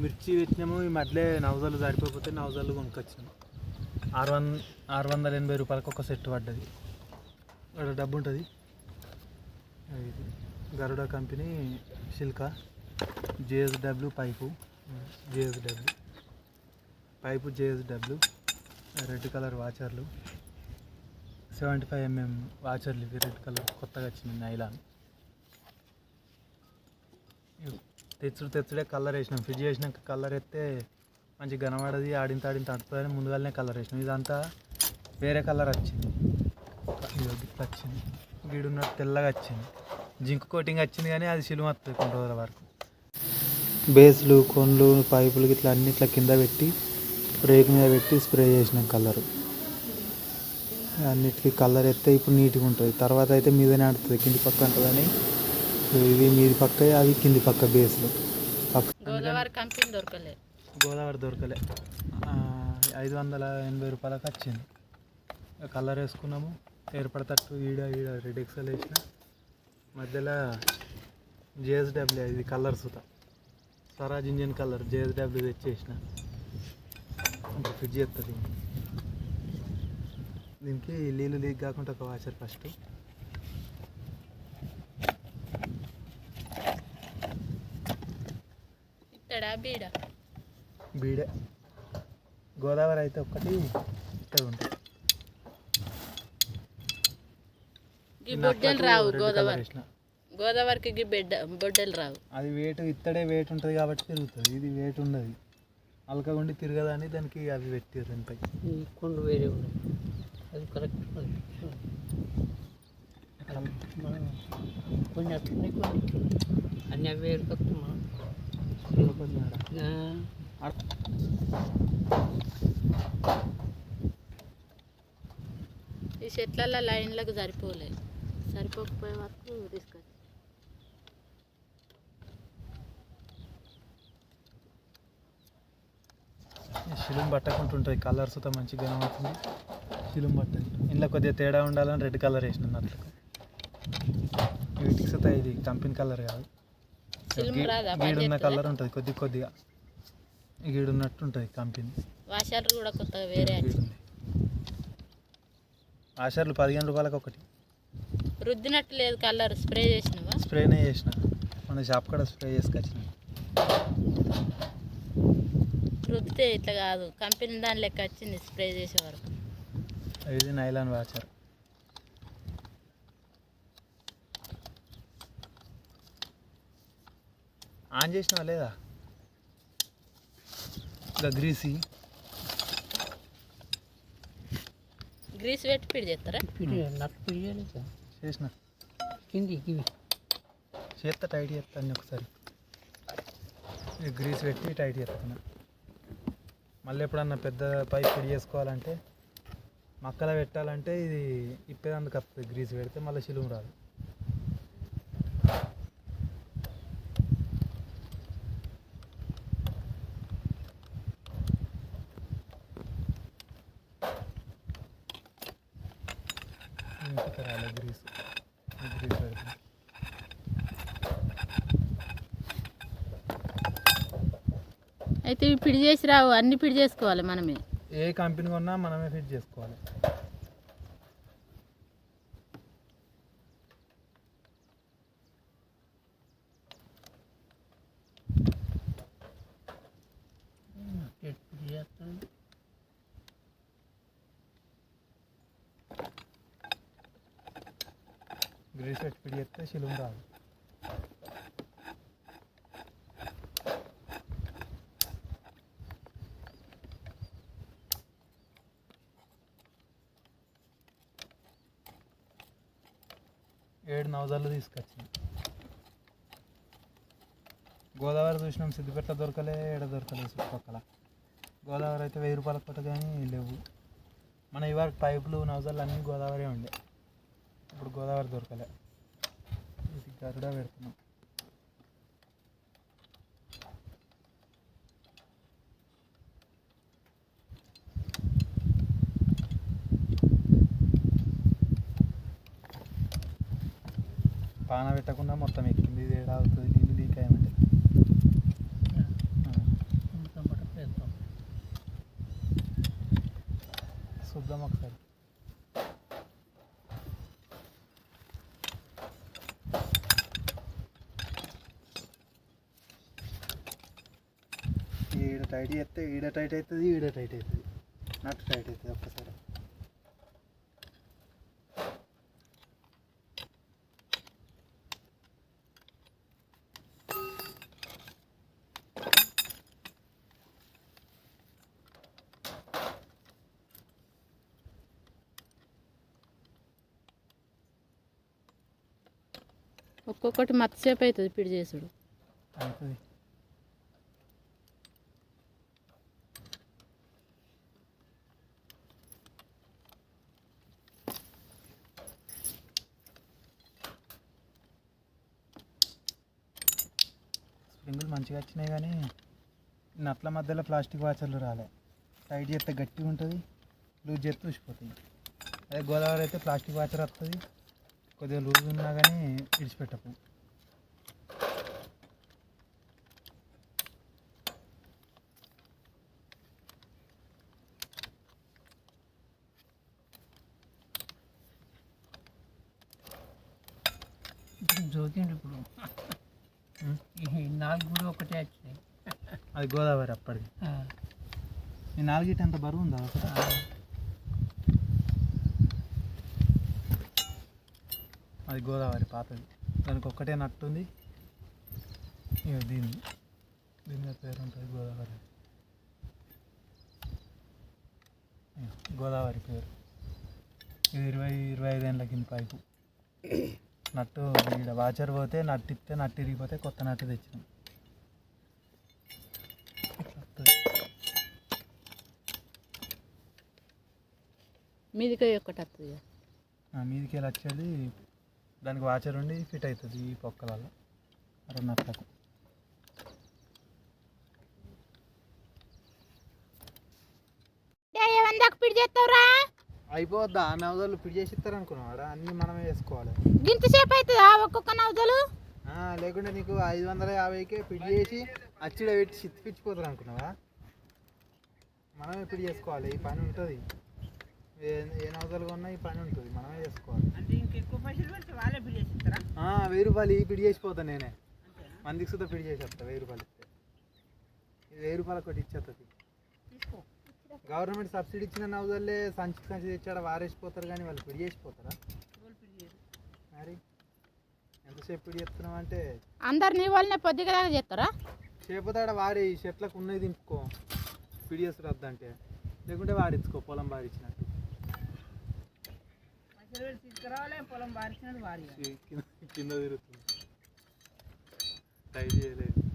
మిర్చి పెట్టినాము ఈ మధ్యలో నవజాలు సరిపోతే నవజాలు కొనుక్కొచ్చినాము. ఆరు వంద ఆరు వందల ఎనభై రూపాయలకు ఒక సెట్ పడ్డది. అక్కడ డబ్బు ఉంటుంది. Garuda company సిల్కా JSW pipe. JSW. Pipe JSW red colour వాచర్లు. Seventy five MM వాచర్లు ఇవి రెడ్ కలర్ కొత్తగా వచ్చింది నైలాన్. ఇవి. తెచ్చుడు తెచ్చుడే కలర్ వేసినాం. ఫిట్ చేసినాక కలర్ ఎత్తే మంచి కనబడది ఆడిన తాడిన తడుతుందని ముందుగానే కలర్ వేసినాం. ఇదంతా వేరే కలర్ వచ్చింది. వచ్చింది. గీడున్నట్టు తెల్లగా వచ్చింది. జింక్ కోటింగ్ వచ్చింది కానీ అది సిలువ వస్తుంది కొన్ని రోజుల వరకు. బేస్లు కొండ్లు పైపులు ఇట్లా అన్ని ఇట్లా కింద పెట్టి రేక్ మీద పెట్టి స్ప్రే చేసినాం కలరు. అన్నిటికీ కలర్ ఎత్తే ఇప్పుడు నీట్గా ఉంటుంది. తర్వాత అయితే మీదనే ఆడుతుంది. కింది పక్క ఉంటుందని ఇవి మీది పక్క అవి కింది పక్క బేస్లు గోదావరి కంపెనీ దొరకలే. గోదావరి దొరకలే. ఆ, ఐదు వందల ఎనభై రూపాయలకు వచ్చింది. కలర్ వేసుకున్నాము. ఏర్పడతట్టు ఈడ ఈడ రెడ్ ఎక్సెల్ వేసిన. మధ్యలో జేఎస్డబ్ల్యూ ఇది కలర్ సుత. స్వరాజ్ ఇంజిన్ కలర్ జేఎస్డబ్ల్యూ తెచ్చేసిన. ఇంకా ఫిట్ చేస్తుంది దీనికి నీళ్ళు లీక్ కాకుండా ఒక వాచర్ ఫస్ట్ బీడ. బీడే. గోదావరి అయితే ఒక్కటి ఇక్కడ ఉంటుంది బొడ్డెలు రావు గోదావరి. గోదావరికి గీ బిడ్డ బొడ్డెలు రావు. అది వెయిట్ ఇత్తడే వెయిట్ ఉంటుంది కాబట్టి తిరుగుతుంది. ఇది వెయిట్ ఉండదు. అలకగుండి తిరగదని దానికి అవి పెట్టారు దానిపై. కొండు వేరే ఉన్నాయి అది కరెక్ట్ అది. మనం కొన్ని అట్లున్నాయి కొన్ని. అన్ని అవి వేరు తక్కువ మనం ఈ చెట్లలో లైన్లకు సరిపోలే సరిపోకపోయే వరకు రిస్క్ శిలుం పట్టకుంటుంటుంది కలర్స్తో మంచిగా కనబడుతుంది. శిలుం పట్టది ఇంట్లో కొద్దిగా తేడా ఉండాలని రెడ్ కలర్ వేసిన అట్లా. వీటికి సత ఇది కంపెనీ కలర్ కాదు. గీడున్న కలర్ ఉంటుంది కొద్ది కొద్దిగా. గీడున్నట్టు ఉంటుంది కంపెనీ వాషర్లు కూడా కొత్తగా వేరే ఆషర్లు పదిహేను రూపాయలకు ఒకటి. రుద్దినట్టు లేదు కలర్ స్ప్రే చేసినవా? స్ప్రేనే చేసిన. మన షాప్ కూడా స్ప్రే చేసుకొచ్చిన. రుద్దితే ఇట్లా కాదు కంపెనీ దాని లెక్క వచ్చింది స్ప్రే చేసే వరకు. ఇది నైలాన్ వాచర్ ఆన్ చేసినావా లేదా? ఇంకా గ్రీసీ గ్రీస్ పెట్టి పిడి చేస్తారా? పిడి. చేసిన. కింది ఇవి చేత్త టైట్ చేస్తాను ఒకసారి. ఈ గ్రీస్ పెట్టి టైట్ చేస్తాను మళ్ళీ ఎప్పుడన్నా పెద్ద పైప్ పిడి చేసుకోవాలంటే మక్కల పెట్టాలంటే ఇది ఇప్పేదందుకు వస్తుంది గ్రీస్ పెడితే మళ్ళీ శిలువు రాదు. ఇంటికి రాలే గ్రీస్ గ్రీస్ పెడుతుంది అయితే ఇవి పిడి చేసి రావు అన్ని పిడి చేసుకోవాలి మనమే. ఏ కంపెనీ కొన్నా మనమే ఫిట్ చేసుకోవాలి ఎటు పిడి చేస్తాను గ్రీస్ పిడి చేస్తే శిలువు రాదు ఏడు నవజాలు తీసుకొచ్చింది గోదావరి చూసినాం సిద్దిపేట దొరకలే ఏడ దొరకలే చుట్టుపక్కల. గోదావరి అయితే వెయ్యి రూపాయల పూట కానీ లేవు. మన ఇవాళ పైపులు నవజాలు అన్నీ గోదావరి ఉండే. కవర్ దొరకలే. ఇది గరుడ పెడుతున్నాం. పాన పెట్టకుండా మొత్తం ఎక్కింది. ఇది అవుతుంది? నీళ్ళు లీక్ అయ్యమంటే చూద్దాం ఒకసారి. టైట్ చేస్తే ఈడ టైట్ అవుతుంది ఈడ టైట్ అవుతుంది. నట్టు టైట్ అవుతుంది ఒక్కసారి. ఒక్కొక్కటి మత్స్యపు అవుతుంది పిడి చేసుడు. అవుతుంది. స్ప్రింగులు మంచిగా వచ్చినాయి కానీ నట్ల మధ్యలో ప్లాస్టిక్ వాచర్లు రాలే. టైట్ చేస్తే గట్టిగా ఉంటుంది లూజ్ చేస్తే ఊసిపోతుంది అదే గోదావరి అయితే ప్లాస్టిక్ వాచర్ వస్తుంది కొద్దిగా లూజ్ ఉన్నా కానీ విడిచిపెట్టకు ఇప్పుడు జోకిండు ఇప్పుడు ఉం. నాలుగు కూడా ఒకటే వచ్చినాయి అది గోదావరి అప్పటికి ఈ నాలుగిటి అంత బరువు ఉందా అది గోదావరి పాతది. దానికి ఒక్కటే నట్టుంది ఇక దీన్ని దీని మీద పేరు ఉంటుంది గోదావరి గోదావరి పేరు. ఇది ఇరవై ఇరవై ఐదు ఏళ్ళ కింద పైపు. నట్టు ఈడ వాచర్ పోతే నట్టు ఇస్తే నట్టు ఇరిగిపోతే కొత్త నట్టు తెచ్చినాం ఇట్లా వస్తుంది. మీదికి ఒకటి వస్తుంది ఆ మీదికి వెళ్ళి వచ్చేది దానికి వాచర్ ఉండి ఫిట్ అవుతుంది ఈ పొక్కలలో. రెండు పిడి చేస్తావురా? అయిపోద్దా? నవదలు ఫిట్ చేసి ఇస్తారు అనుకున్నావాడా అన్నీ మనమే చేసుకోవాలి. గింత సేపు అవుతుందా ఒక్కొక్క నవ్వుదలు ఆ, లేకుంటే నీకు ఐదు వందల యాభైకే ఫిట్ చేసి అచ్చిడ పెట్టి చిత్తిపిచ్చిపోతారు అనుకున్నావా మనమే ఫిట్ చేసుకోవాలి ఈ పని ఉంటుంది. ఏ ఏ నవదలు కొన్నా ఈ పని ఉంటుంది. మనమే చేసుకోవాలి. అంటే ఇంకెక్కువ పైసలు పెడితే వాళ్ళే వెయ్యి రూపాయలు ఈ ఫిట్ చేసిపోతా నేనే. మందికి సుద్ధా ఫిట్ చేసేస్తా వెయ్యి రూపాయలు ఇస్తే. వెయ్యి రూపాయలు ఒకటి ఇచ్చేస్తుంది తీసుకో. గవర్నమెంట్ సబ్సిడీ ఇచ్చిన నవదల్లే సంచి సంచి తెచ్చాడ వారేసిపోతారు కానీ వాళ్ళు ఫిట్ చేసిపోతారా? మరి? ఎంతసేపు ఫిట్ చేస్తున్నాం అంటే? అందరు నీ వాళ్ళనే పొద్దుగా దాకా చేస్తారా చేపతాడ వారి చెట్లకు ఉన్నది దింపుకో పిడిఎస్ రద్దంటే లేకుంటే వాడించుకో పొలం పెట్టి తీసుకురావాలి పొలం బారిచినది వారి కింద తిరుగుతుంది. ట్రై చేయలేదు.